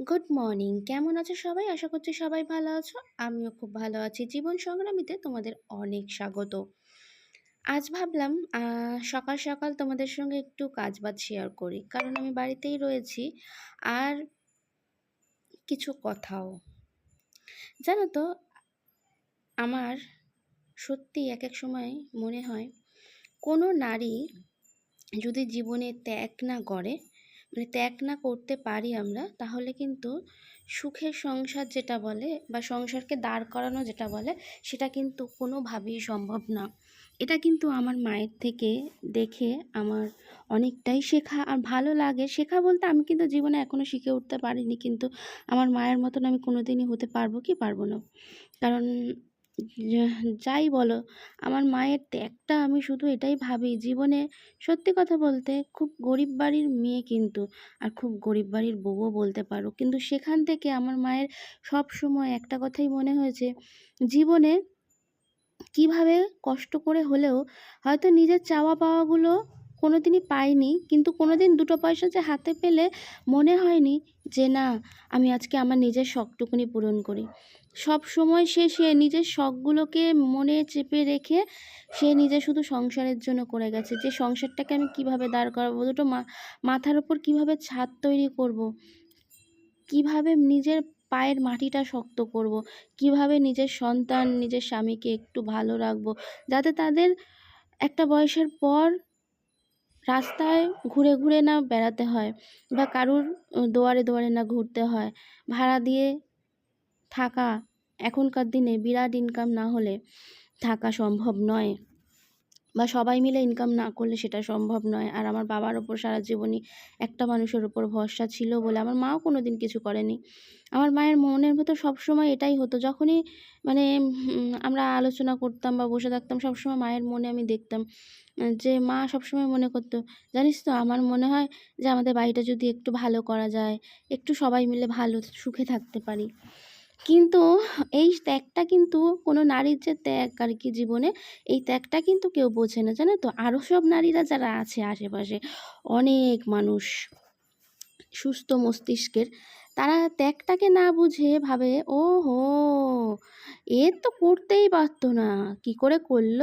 Good morning কেমন আছো সবাই? আশা করছি সবাই ভালো আছো। আমিও খুব ভালো আছি। জীবন সংগ্রামীতে তোমাদের অনেক স্বাগত। আজ ভাবলাম সকাল সকাল তোমাদের সঙ্গে একটু কাজ বাজ শেয়ার করি। কারণ আমি বাড়িতেই রয়েছি। আর কিছু কথাও। জানো তো, আমার সত্যি এক এক সময় মনে হয়, কোনো নারী যদি জীবনে ত্যাগ না করে মানে ত্যাগ না করতে পারি আমরা, তাহলে কিন্তু সুখের সংসার যেটা বলে বা সংসারকে দাঁড় করানো যেটা বলে, সেটা কিন্তু কোনোভাবেই সম্ভব না। এটা কিন্তু আমার মায়ের থেকে দেখে আমার অনেকটাই শেখা আর ভালো লাগে। শেখা বলতে আমি কিন্তু জীবনে এখনও শিখে উঠতে পারিনি, কিন্তু আমার মায়ের মতন আমি কোনোদিনই হতে পারব কি পারব না। কারণ যাই বলো, আমার মায়ের ত্যাগটা আমি শুধু এটাই ভাবি, জীবনে সত্যি কথা বলতে খুব গরিব বাড়ির মেয়ে কিন্তু, আর খুব গরিব বাড়ির বউও বলতে পারো। কিন্তু সেখান থেকে আমার মায়ের সব সময় একটা কথাই মনে হয়েছে, জীবনে কীভাবে কষ্ট করে হলেও হয়তো নিজের চাওয়া পাওয়াগুলো কোনো দিনই পাইনি কিন্তু কোনো দিন দুটো পয়সা যে হাতে পেলে মনে হয়নি যে না, আমি আজকে আমার নিজের শখটুকুনি পূরণ করি সব সময় সে সে নিজের শখগুলোকে মনে চেপে রেখে সে নিজে শুধু সংসারের জন্য করে গেছে যে সংসারটাকে আমি কীভাবে দাঁড় করাবো, দুটো মাথার ওপর কীভাবে ছাদ তৈরি করব। কীভাবে নিজের পায়ের মাটিটা শক্ত করব। কীভাবে নিজের সন্তান, নিজের স্বামীকে একটু ভালো রাখব, যাতে তাদের একটা বয়সের পর রাস্তায় ঘুরে ঘুরে না বেড়াতে হয় বা কারুর দুয়ারে দুয়ারে না ঘুরতে হয়। ভাড়া দিয়ে থাকা এখনকার দিনে বিরাট ইনকাম না হলে থাকা সম্ভব নয়। বা সবাই মিলে ইনকাম না করলে সেটা সম্ভব নয়। আর আমার বাবার ওপর সারা জীবনই একটা মানুষের ওপর ভরসা ছিল বলে আমার মাও কোনো দিন কিছু করেনি। আমার মায়ের মনের ভেতর সবসময় এটাই হতো, যখনই মানে আমরা আলোচনা করতাম বা বসে থাকতাম, সবসময় মায়ের মনে আমি দেখতাম যে মা সবসময় মনে করতো, জানিস তো, আমার মনে হয় যে আমাদের বাড়িটা যদি একটু ভালো করা যায়, একটু সবাই মিলে ভালো, সুখে থাকতে পারি। কিন্তু এই ত্যাগটা কিন্তু কোনো নারীর যে ত্যাগ আর কি জীবনে, এই ত্যাগটা কিন্তু কেউ বোঝে না, জানো তো? আরও সব নারীরা যারা আছে আশেপাশে, অনেক মানুষ সুস্থ মস্তিষ্কের, তারা ত্যাগটাকে না বুঝে ভাবে ও হো এ তো করতেই পারতো না, কি করে করল?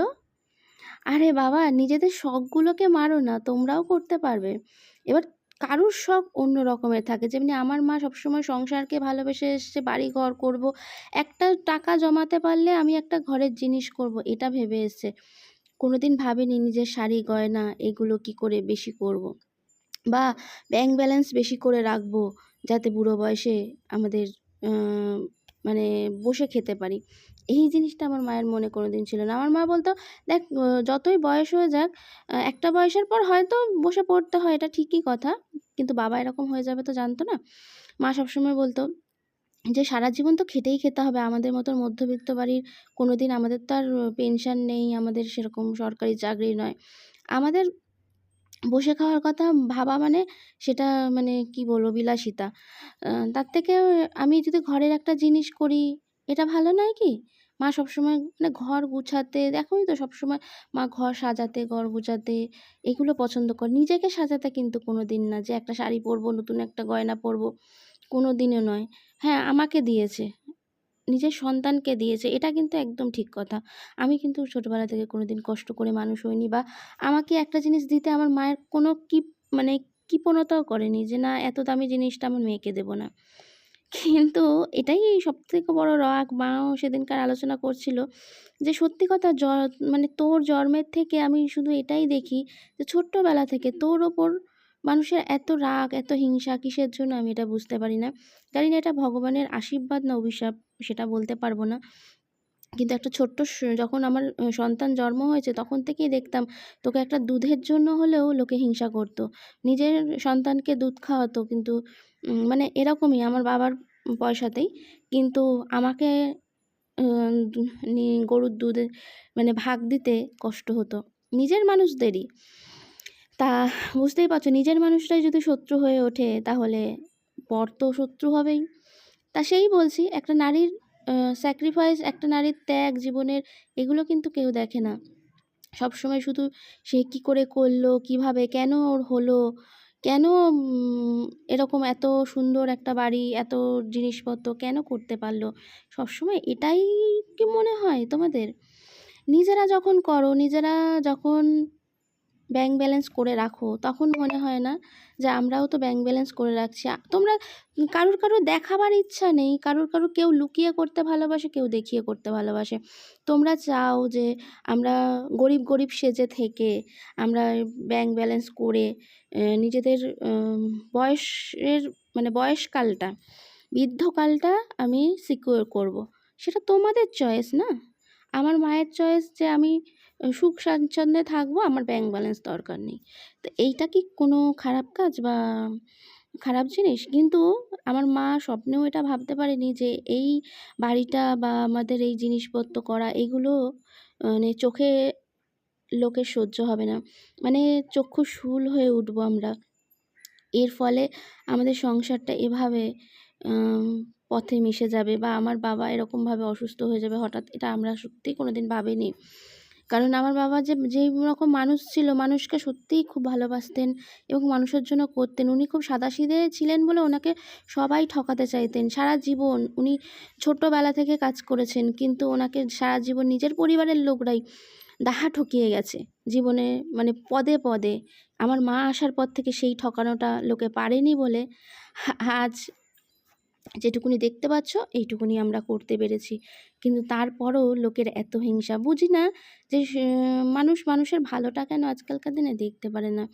আরে বাবা, নিজেদের শখগুলোকে মারো না, তোমরাও করতে পারবে। এবার কারুর সব অন্য রকমের থাকে। যেমনি আমার মা সবসময় সংসারকে ভালোবেসে এসছে বাড়ি ঘর করব। একটা টাকা জমাতে পারলে আমি একটা ঘরের জিনিস করব, এটা ভেবে এসছে। কোনোদিন ভাবেনি নিজের শাড়ি, গয়না এগুলো কি করে বেশি করব। বা ব্যাংক ব্যালেন্স বেশি করে রাখব যাতে বুড়ো বয়সে আমাদের মানে বসে খেতে পারি। এই জিনিসটা আমার মায়ের মনে কোনোদিন ছিল না। আমার মা বলতো, দেখ যতই বয়স হয়ে যাক একটা বয়সের পর হয়তো বসে পড়তে হয়, এটা ঠিকই কথা। কিন্তু বাবা এরকম হয়ে যাবে তো জানতো না। মা সবসময় বলতো, যে সারা জীবন তো খেটেই খেতে হবে, আমাদের মতো মধ্যবিত্ত বাড়ির কোনো দিন আমাদের তো আর পেনশন নেই, আমাদের সেরকম সরকারি চাকরি নয়। আমাদের বসে খাওয়ার কথা ভাবা মানে সেটা মানে কি বলব, বিলাসিতা। তার থেকে আমি যদি ঘরের একটা জিনিস করি এটা ভালো নয় কি? মা সবসময় মানে ঘর গুছাতে দেখোই তো সবসময় মা ঘর সাজাতে, ঘর গুছাতে এগুলো পছন্দ করে। নিজেকে সাজাতে কিন্তু কোনো দিন না যে একটা শাড়ি পরবো, নতুন একটা গয়না পরবো কোনো দিনও নয়। হ্যাঁ আমাকে দিয়েছে, নিজের সন্তানকে দিয়েছে, এটা কিন্তু একদম ঠিক কথা। আমি কিন্তু ছোটোবেলা থেকে কোনো দিন কষ্ট করে মানুষ হইনি বা আমাকে একটা জিনিস দিতে আমার মায়ের কোনো কি মানে কৃপণতাও করেনি যে না, এত দামি জিনিসটা আমার মেয়েকে দেবো না। কিন্তু এটাই সবথেকে বড় রাগ মাও সেদিনকার আলোচনা করছিল যে, সত্যি কথা জ মানে তোর জন্মের থেকে আমি শুধু এটাই দেখি যে, ছোট্টবেলা থেকে তোর ওপর মানুষের এত রাগ, এত হিংসা কিসের জন্য আমি এটা বুঝতে পারি না? জানি না এটা ভগবানের আশীর্বাদ না অভিশাপ, সেটা বলতে পারব না। কিন্তু একটা ছোট্ট যখন আমার সন্তান জন্ম হয়েছে তখন থেকেই দেখতাম তোকে একটা দুধের জন্য হলেও লোকে হিংসা করতো। নিজের সন্তানকে দুধ খাওয়াতো কিন্তু মানে এরকমই। আমার বাবার পয়সাতেই কিন্তু আমাকে গরুর দুধে মানে ভাগ দিতে কষ্ট হতো। নিজের মানুষদেরই। তা বুঝতেই পারছ, নিজের মানুষটাই যদি শত্রু হয়ে ওঠে, তাহলে পর তো শত্রু হবেই। তা সেই বলছি, একটা নারীর স্যাক্রিফাইস একটা নারীর ত্যাগ, জীবনের, এগুলো কিন্তু কেউ দেখে না। সবসময় শুধু সে কী করে করল, কীভাবে কেন ওর হলো কেন এরকম এত সুন্দর একটা বাড়ি, এত জিনিসপত্র কেন করতে পারল সবসময় এটাই কি মনে হয় তোমাদের? নিজেরা যখন করো, নিজেরা যখন ব্যাংক ব্যালেন্স করে রাখো, তখন মনে হয় না যে আমরাও তো ব্যাংক ব্যালেন্স করে রাখছি। তোমরা কারুর, কারুর দেখাবার ইচ্ছা নেই। কারুর, কারুর কেউ লুকিয়ে করতে ভালোবাসে, কেউ দেখিয়ে করতে ভালোবাসে। তোমরা চাও যে আমরা গরিব, গরিব সেজে থেকে আমরা ব্যাংক ব্যালেন্স করে নিজেদের বয়সের মানে বয়সকালটা, বৃদ্ধকালটা আমি সিকিউর করব। সেটা তোমাদের চয়েস না? আমার মায়ের চয়েস যে আমি সুখ স্বাচ্ছন্দ্যে থাকব, আমার ব্যাংক ব্যালেন্স দরকার নেই। তো এইটা কি কোনো খারাপ কাজ বা খারাপ জিনিস? কিন্তু আমার মা স্বপ্নেও এটা ভাবতে পারেনি যে এই বাড়িটা বা আমাদের এই জিনিসপত্র করা এগুলো মানে চোখে লোকের সহ্য হবে না। মানে চক্ষু শূল হয়ে উঠবো আমরা। এর ফলে আমাদের সংসারটা এভাবে পথে মিশে যাবে বা আমার বাবা এরকমভাবে অসুস্থ হয়ে যাবে হঠাৎ, এটা আমরা সত্যিই কোনোদিন ভাবিনি। কারণ আমার বাবা যে যেই রকম মানুষ ছিল, মানুষকে সত্যিই খুব ভালোবাসতেন এবং মানুষের জন্য করতেন। উনি খুব সাদাসিধে ছিলেন বলে ওনাকে সবাই ঠকাতে চাইতেন। সারা জীবন উনি ছোট্টবেলা থেকে কাজ করেছেন। কিন্তু ওনাকে সারা জীবন নিজের পরিবারের লোকরাই দাহা ঠকিয়ে গেছে। জীবনে মানে পদে, পদে। আমার মা আসার পর থেকে সেই ঠকানোটা লোকে পারেনি বলে আজ যেটুকুনি দেখতে পাচ্ছ, এইটুকুনি আমরা করতে পেরেছি। কিন্তু তারপরও লোকের এত হিংসা। বুঝি না যে মানুষ মানুষের ভালোটা কেন আজকালকার দিনে দেখতে পারে না।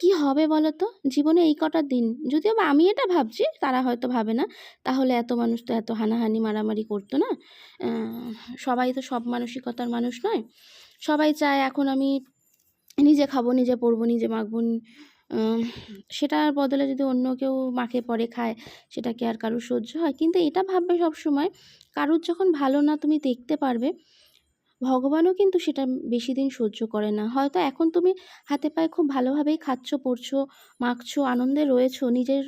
কি হবে বলো তো? জীবনে এই কটা দিন যদিও বা আমি এটা ভাবছি, তারা হয়তো ভাবে না। তাহলে এত মানুষ তো এত হানাহানি মারামারি করতো না। সবাই তো সব মানসিকতার মানুষ নয়। সবাই চায় এখন আমি নিজে খাব, নিজে পড়ব, নিজে মাখবো। সেটার বদলে যদি অন্য কেউ মাখে পরে খায়, সেটা কি আর কারোর সহ্য হয়? কিন্তু এটা ভাববে সবসময়, কারোর যখন ভালো না তুমি দেখতে পারবে, ভগবানও কিন্তু সেটা বেশি দিন সহ্য করে না। হয়তো এখন তুমি হাতে পায়ে খুব ভালোভাবেই খাচ্ছ, পড়ছো, মাখছো, আনন্দে রয়েছো নিজের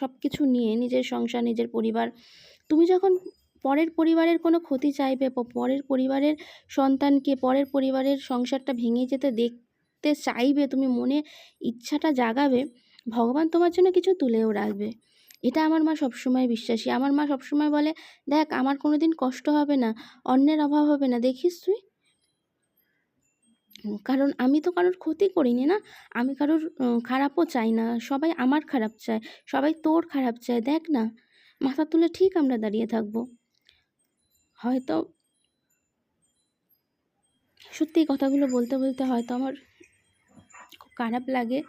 সব কিছু নিয়ে, নিজের সংসার, নিজের পরিবার। তুমি যখন পরের পরিবারের কোনো ক্ষতি চাইবে, পরের পরিবারের সন্তানকে, পরের পরিবারের সংসারটা ভেঙে যেতে দেখতে চাইবে, তুমি মনে ইচ্ছাটা জাগাবে, ভগবান তোমার জন্য কিছু তুলেও রাখবে। এটা আমার মা সবসময় বিশ্বাসী। আমার মা সবসময় বলে, "দেখ আমার কোনো দিন কষ্ট হবে না, অন্যের অভাব হবে না। দেখিস তুই?" কারণ আমি তো কারোর ক্ষতি করিনি না। আমি কারোর খারাপও চাই না। সবাই আমার খারাপ চায়। সবাই তোর খারাপ চায়। দেখ না, মাথা তুলে ঠিক আমরা দাঁড়িয়ে থাকব। হয়তো সত্যি কথাগুলো বলতে, বলতে হয়তো আমার খারাপ লাগে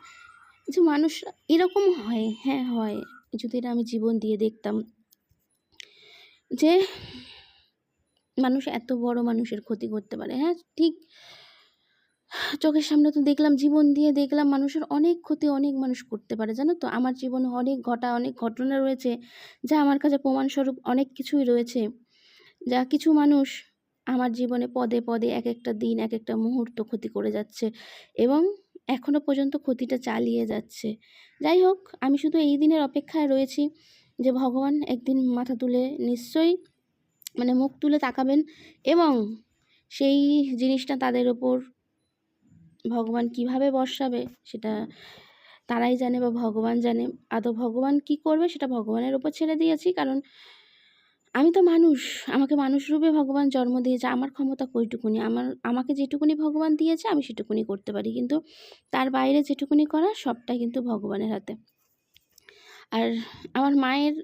যে মানুষ এরকম হয়। হ্যাঁ, হয়। যদি আমি জীবন দিয়ে দেখতাম। যে মানুষ এত বড় মানুষের ক্ষতি করতে পারে। হ্যাঁ, ঠিক চোখের সামনে তো দেখলাম, জীবন দিয়ে দেখলাম মানুষের অনেক ক্ষতি অনেক মানুষ করতে পারে। জানো তো? আমার জীবনে অনেক ঘটা অনেক ঘটনা রয়েছে, যা আমার কাছে প্রমাণস্বরূপ অনেক কিছুই রয়েছে। যা কিছু মানুষ আমার জীবনে পদে, পদে এক একটা দিন, এক একটা মুহূর্ত ক্ষতি করে যাচ্ছে এবং এখনও পর্যন্ত ক্ষতিটা চালিয়ে যাচ্ছে। যাই হোক, আমি শুধু এই দিনের অপেক্ষায় রয়েছি যে ভগবান একদিন মাথা তুলে নিশ্চয়ই মানে মুখ তুলে তাকাবেন এবং সেই জিনিসটা তাদের ওপর ভগবান কীভাবে বর্ষাবে সেটা তারাই জানে বা ভগবান জানে। আদৌ ভগবান কী করবে সেটা ভগবানের ওপর ছেড়ে দিয়েছি। কারণ আমি তো মানুষ। আমাকে মানুষ রূপে ভগবান জন্ম দিয়েছে। আমার ক্ষমতা কইটুকুনি। আমার আমাকে যেটুকুনি ভগবান দিয়েছে আমি সেটুকুনি করতে পারি। কিন্তু তার বাইরে যেটুকুনি করা সবটাই কিন্তু ভগবানের হাতে। আর আমার মায়ের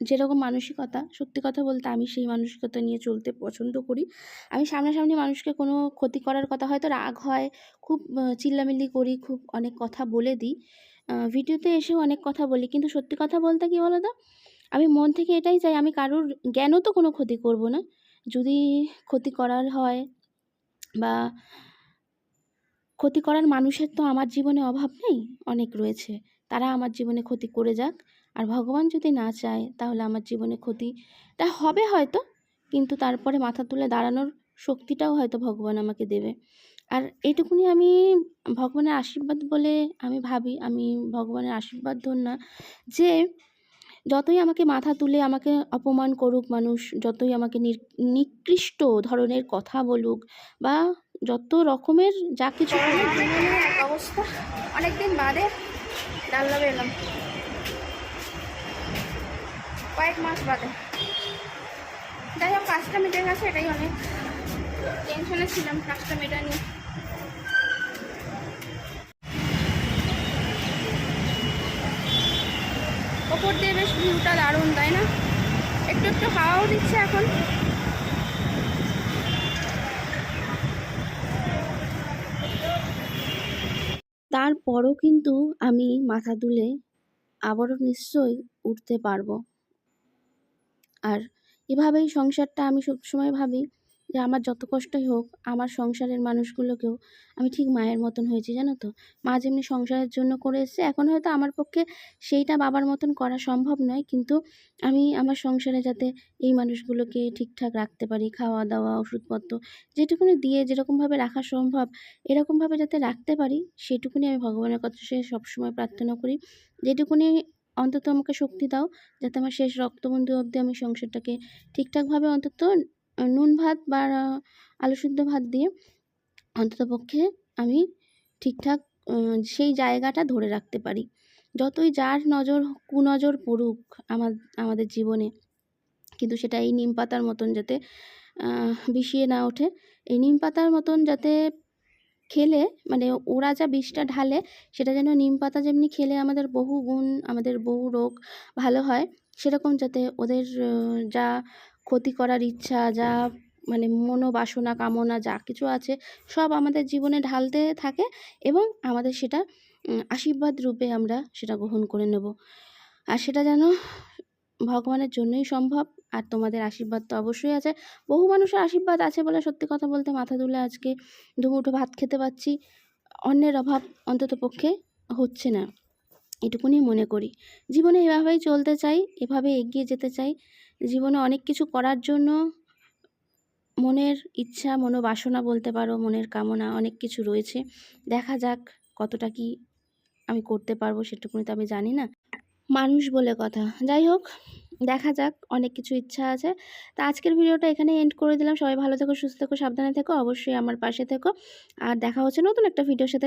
যেরকম মানসিকতা, সত্যি কথা বলতে আমি সেই মানসিকতা নিয়ে চলতে পছন্দ করি। আমি সামনাসামনি মানুষকে কোনো ক্ষতি করার কথা হয়তো রাগ হয়, খুব চিল্লামিল্লি করি, খুব অনেক কথা বলে দিই। ভিডিওতে এসেও অনেক কথা বলি। কিন্তু সত্যি কথা বলতে কী বলো তো? আমি মন থেকে এটাই চাই আমি কারোর জ্ঞানও তো কোনো ক্ষতি করব না। যদি ক্ষতি করার হয় বা ক্ষতি করার মানুষের তো আমার জীবনে অভাব নেই, অনেক রয়েছে। তারা আমার জীবনে ক্ষতি করে যাক। আর ভগবান যদি না চায় তাহলে আমার জীবনে ক্ষতিটা হবে হয়তো। কিন্তু তারপরে মাথা তুলে দাঁড়ানোর শক্তিটাও হয়তো ভগবান আমাকে দেবে। আর এইটুকুনি আমি ভগবানের আশীর্বাদ বলে আমি ভাবি, আমি ভগবানের আশীর্বাদ ধন্য যে যতই আমাকে মাথা তুলে আমাকে অপমান করুক মানুষ, যতই আমাকে নিকৃষ্ট ধরনের কথা বলুক বা যত রকমের যা কিছু অবস্থা অনেকদিন বাদে ডাল্লাবে এলাম কয়েক মাস বাদে। যাই হোক কাজটা মিটে গেছে এটাই অনেক। টেনশনে ছিলাম কাজটা মেটা নিয়ে ওপর দিয়ে বেশ ভিউটা দারুণ, তাই না? একটু একটু হাওয়াও দিচ্ছে এখন। তারপরও কিন্তু আমি মাথা তুলে আবারও নিশ্চয়ই উঠতে পারব। আর এভাবেই সংসারটা আমি সবসময় ভাবি যে আমার যত কষ্টই হোক, আমার সংসারের মানুষগুলোকেও আমি ঠিক মায়ের মতন হয়েছি, জানো তো? মা যেমনি সংসারের জন্য করে এসছে, এখন হয়তো আমার পক্ষে সেইটা বাবার মতন করা সম্ভব নয়, কিন্তু আমি আমার সংসারে যাতে এই মানুষগুলোকে ঠিকঠাক রাখতে পারি খাওয়া দাওয়া ওষুধপত্র যেটুকুনি দিয়ে যেরকমভাবে রাখা সম্ভব, এরকমভাবে যাতে রাখতে পারি, সেটুকুনি আমি ভগবানের কথা কাছে সবসময় প্রার্থনা করি, যেটুকুনি অন্তত আমাকে শক্তি দাও, যাতে আমার শেষ রক্তবন্ধু অবধি আমি সংসারটাকে ঠিকঠাকভাবে অন্তত নুন ভাত বা আলু সিদ্ধ ভাত দিয়ে অন্ততপক্ষে আমি ঠিকঠাক সেই জায়গাটা ধরে রাখতে পারি। যতই যার নজর, কুনজর পড়ুক আমার, আমাদের জীবনে, কিন্তু সেটা এই নিম পাতার মতন যাতে বিষিয়ে না ওঠে। এই নিম পাতার মতন যাতে খেলে মানে ওরা যা বিষটা ঢালে, সেটা যেন নিম পাতা যেমনি খেলে আমাদের বহু গুণ, আমাদের বহু রোগ ভালো হয়, সেরকম যাতে ওদের যা ক্ষতি করার ইচ্ছা, যা মানে মনোবাসনা, কামনা যা কিছু আছে, সব আমাদের জীবনে ঢালতে থাকে এবং আমাদের সেটা আশীর্বাদ রূপে আমরা সেটা গ্রহণ করে নেব। আর সেটা যেন ভগবানের জন্যই সম্ভব, আর তোমাদের আশীর্বাদ তো অবশ্যই আছে। বহু মানুষের আশীর্বাদ আছে বলে সত্যি কথা বলতে মাথা তুলে আজকে দুমুঠো ভাত খেতে পাচ্ছি। অন্যের অভাব অন্তত পক্ষে হচ্ছে না। এটুকুনি মনে করি। জীবনে এভাবেই চলতে চাই, এভাবে এগিয়ে যেতে চাই। জীবনে অনেক কিছু করার জন্য মনের ইচ্ছা, মনোবাসনা বলতে পারো, মনের কামনা অনেক কিছু রয়েছে। দেখা যাক কতটা কি আমি করতে পারব সেটুকুনি তো আমি জানি না। মানুষ বলে কথা। যাই হোক, দেখা যাক অনেক কিছু ইচ্ছা আছে। তো আজকের ভিডিওটা এখানে এন্ড করে দিলাম। সবাই ভালো থেকো, সুস্থ থেকো, সাবধানে থেকো, অবশ্যই আমার পাশে থেকো। আর দেখা হচ্ছে নতুন একটা ভিডিওর সাথে।